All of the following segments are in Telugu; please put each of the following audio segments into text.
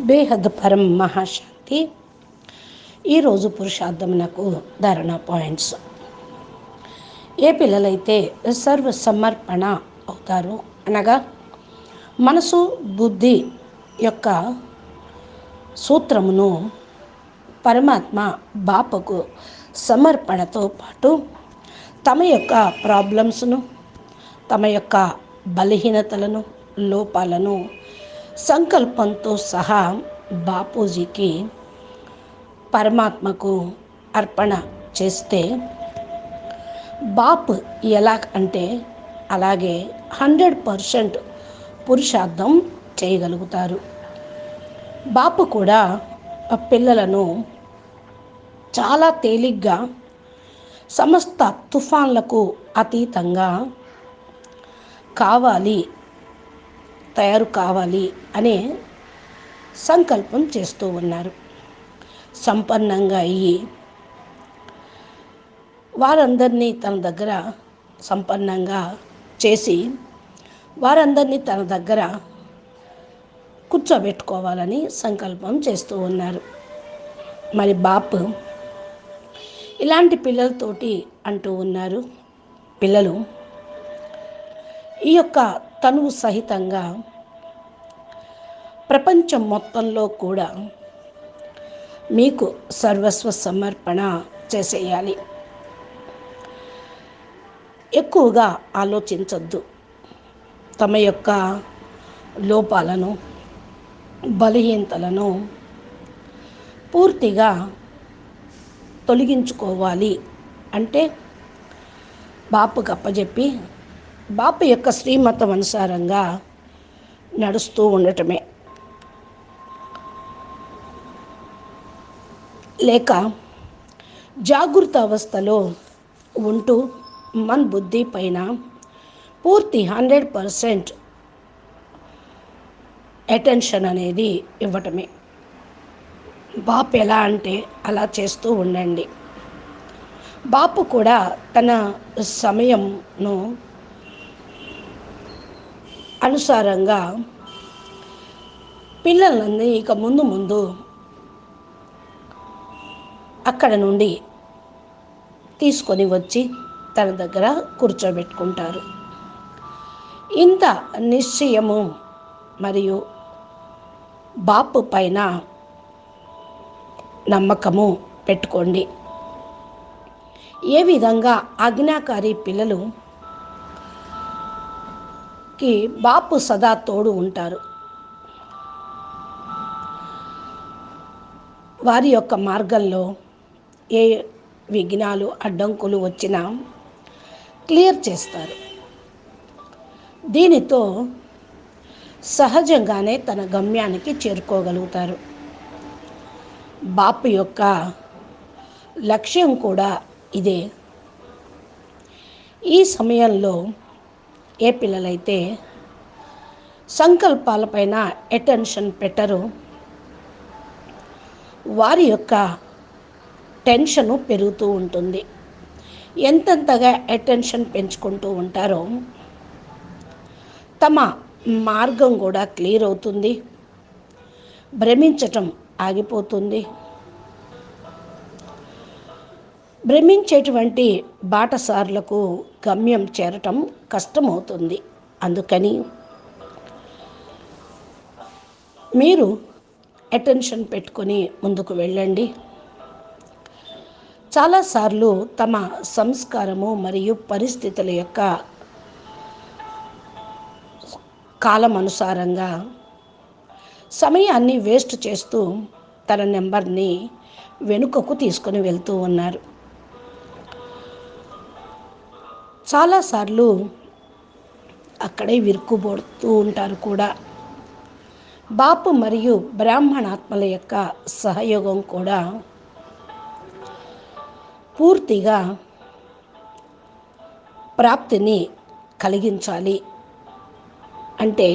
బేహద్ పరం మహాశాంతి ఈరోజు పురుషార్థమునకు ధారణ పాయింట్స్. ఏ పిల్లలైతే సర్వ సమర్పణ అవుతారు అనగా మనసు బుద్ధి యొక్క సూత్రమును పరమాత్మ బాపకు సమర్పణతో పాటు తమ యొక్క ప్రాబ్లమ్స్ను తమ యొక్క బలహీనతలను లోపాలను సంకల్పంతో సహా బాపూజీకి పరమాత్మకు అర్పణ చేస్తే బాప్ ఎలా అంటే అలాగే హండ్రెడ్ పర్సెంట్ పురుషార్థం చేయగలుగుతారు. బాపు కూడా ఆ పిల్లలను చాలా తేలిగ్గా సమస్త తుఫాన్లకు అతీతంగా కావాలి తయారు కావాలి అనే సంకల్పం చేస్తూ ఉన్నారు. సంపన్నంగా అయ్యి వారందరినీ తన దగ్గర సంపన్నంగా చేసి వారందరినీ తన దగ్గర కూర్చోబెట్టుకోవాలని సంకల్పం చేస్తూ ఉన్నారు. మరి బాపు ఇలాంటి పిల్లలతోటి అంటూ ఉన్నారు. పిల్లలు ఈ యొక్క తనువు సహితంగా ప్రపంచం మొత్తంలో కూడా మీకు సర్వస్వ సమర్పణ చేసేయాలి. ఎక్కువగా ఆలోచించద్దు. తమ యొక్క లోపాలను బలహీనతలను పూర్తిగా తొలగించుకోవాలి అంటే బాపు అప్పచెప్పి బాపు యొక్క శ్రీమతం అనుసారంగా నడుస్తూ ఉండటమే. లేక జాగృత అవస్థలో ఉంటూ మన్ బుద్ధి పైన పూర్తి హండ్రెడ్ పర్సెంట్ అటెన్షన్ అనేది ఇవ్వటమే. బాపు ఎలా అంటే అలా చేస్తూ ఉండండి. బాపు కూడా తన సమయంను అనుసారంగా పిల్లలని ఇక ముందు ముందు అక్కడ నుండి తీసుకొని వచ్చి తన దగ్గర కూర్చోబెట్టుకుంటారు. ఇంత నిశ్చయము మరియు బాపు పైన నమ్మకము పెట్టుకోండి. ఏ విధంగా ఆజ్ఞాకారి పిల్లలు కి బాపు సదా తోడు ఉంటారు. వారి యొక్క మార్గంలో ఏ విఘ్నాలు అడ్డంకులు వచ్చినా క్లియర్ చేస్తారు. దీనితో సహజంగానే తన గమ్యానికి చేరుకోగలుగుతారు. బాపు యొక్క లక్ష్యం కూడా ఇదే. ఈ సమయంలో ఏ పిల్లలైతే సంకల్పాలపైన అటెన్షన్ పెట్టరు వారి యొక్క టెన్షను పెరుగుతూ ఉంటుంది. ఎంతెంతగా అటెన్షన్ పెంచుకుంటూ ఉంటారో తమ మార్గం కూడా క్లియర్ అవుతుంది. భ్రమించటం ఆగిపోతుంది. భ్రమించేటువంటి బాటసారులకు గమ్యం చేరటం కష్టమవుతుంది. అందుకని మీరు అటెన్షన్ పెట్టుకొని ముందుకు వెళ్ళండి. చాలాసార్లు తమ సంస్కారము మరియు పరిస్థితుల యొక్క కాలం అనుసారంగా సమయాన్ని వేస్ట్ చేస్తూ తన నెంబర్ని వెనుకకు తీసుకొని వెళ్తూ ఉన్నారు. చాలాసార్లు అక్కడే విరుక్కుబోడుతూ ఉంటారు కూడా. బాపు మరియు బ్రాహ్మణాత్మల యొక్క సహయోగం కూడా పూర్తిగా ప్రాప్తిని కలిగించాలి. అంటే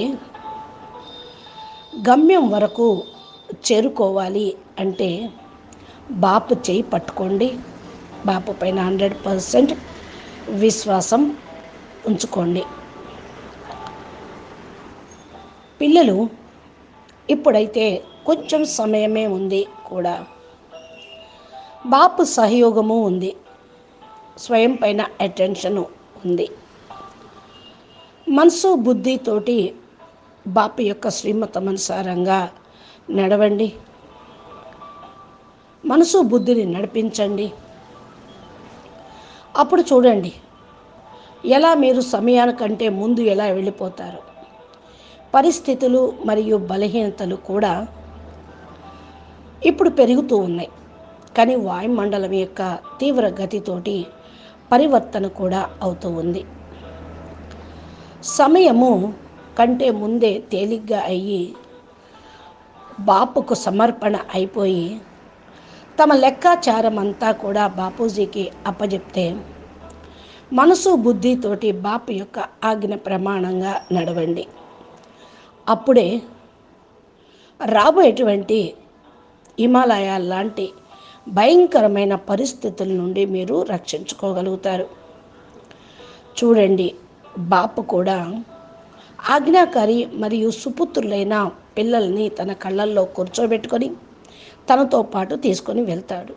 గమ్యం వరకు చేరుకోవాలి అంటే బాపు చేయి పట్టుకోండి. బాపు పైన హండ్రెడ్ పర్సెంట్ విశ్వాసం ఉంచుకోండి. పిల్లలు ఇప్పుడైతే కొంచెం సమయమే ఉంది కూడా. బాపు సహయోగము ఉంది. స్వయం పైన అటెన్షన్ ఉంది. మనసు బుద్ధితోటి బాపు యొక్క శ్రీమతమనుసారంగా నడవండి. మనసు బుద్ధిని నడిపించండి. అప్పుడు చూడండి. ఎలా మీరు సమయానికంటే ముందు ఎలా వెళ్ళిపోతారు? పరిస్థితులు మరియు బలహీనతలు కూడా ఇప్పుడు పెరుగుతూ ఉన్నాయి. కానీ వాయుమండలం యొక్క తీవ్ర గతితోటి పరివర్తన కూడా అవుతూ ఉంది. సమయము కంటే ముందే తేలిగ్గా అయ్యి బాపుకు సమర్పణ అయిపోయి తమ లెక్కాచారం అంతా కూడా బాపూజీకి అప్పజెప్తే మనసు బుద్ధితోటి బాపు యొక్క ఆజ్ఞ ప్రమాణంగా నడవండి. అప్పుడే రాబోయేటువంటి హిమాలయాల లాంటి భయంకరమైన పరిస్థితుల నుండి మీరు రక్షించుకోగలుగుతారు. చూడండి బాపు కూడా ఆజ్ఞాకారి మరియు సుపుత్రులైన పిల్లల్ని తన కళ్ళల్లో కూర్చోబెట్టుకొని తనతో పాటు తీసుకొని వెళ్తాడు.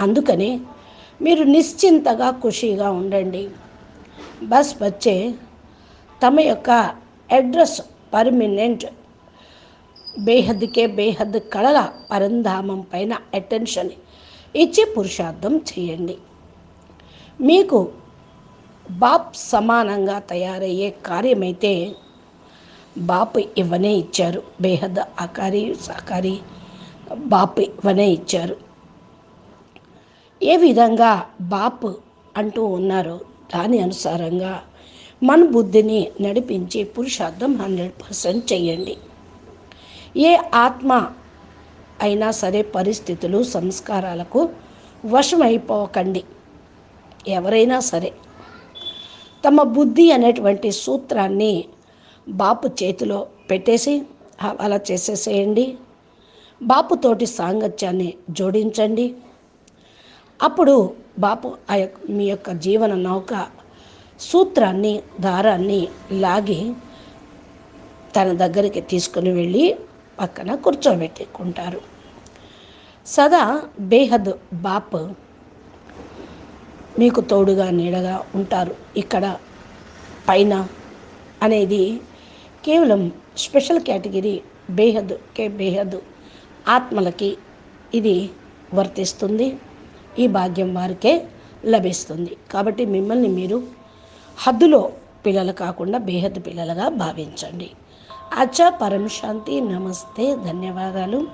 అందుకని మీరు నిశ్చింతగా ఖుషీగా ఉండండి. బస్ వచ్చే తమ యొక్క అడ్రస్ పర్మినెంట్ బేహద్కే బేహద్ కళల పరంధామం పైన అటెన్షన్ ఇచ్చి పురుషార్థం చేయండి. మీకు బాప్ సమానంగా తయారయ్యే కార్యమైతే బాపు ఇవ్వనే ఇచ్చారు. బేహద్ ఆకారి సాకారి బాపు వనే ఇచ్చారు. ఏ విధంగా బాప్ అంటూ ఉన్నారో దాని అనుసారంగా మన బుద్ధిని నడిపించి పురుషార్థం హండ్రెడ్ పర్సెంట్ చేయండి ఏ ఆత్మ అయినా సరే పరిస్థితులు సంస్కారాలకు వశమైపోకండి. ఎవరైనా సరే తమ బుద్ధి అనేటువంటి సూత్రాన్ని బాపు చేతిలో పెట్టేసి అలా చేసేసేయండి. బాపుతోటి సాంగత్యాన్ని జోడించండి. అప్పుడు బాపు ఆ యొక్క మీ యొక్క జీవన నౌక సూత్రాన్ని దారాన్ని లాగి తన దగ్గరికి తీసుకుని వెళ్ళి పక్కన కూర్చోబెట్టుకుంటారు. సదా బేహద్ బాప్ మీకు తోడుగా నీడగా ఉంటారు. ఇక్కడ పైన అనేది కేవలం స్పెషల్ కేటగిరీ బేహద్ కే బేహద్ ఆత్మలకి ఇది వర్తిస్తుంది. ఈ భాగ్యం వారికే లభిస్తుంది. కాబట్టి మిమ్మల్ని మీరు హద్దులో పిల్లలు కాకుండా బేహద్ పిల్లలుగా భావించండి. అచ్చా పరం శాంతి నమస్తే ధన్యవాదాలు.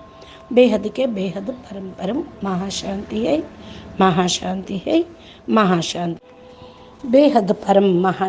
బేహద్కే బేహద్ పరం పరం మహాశాంతి హై మహాశాంతి హై మహాశాంతి. బేహద్ పరం మహా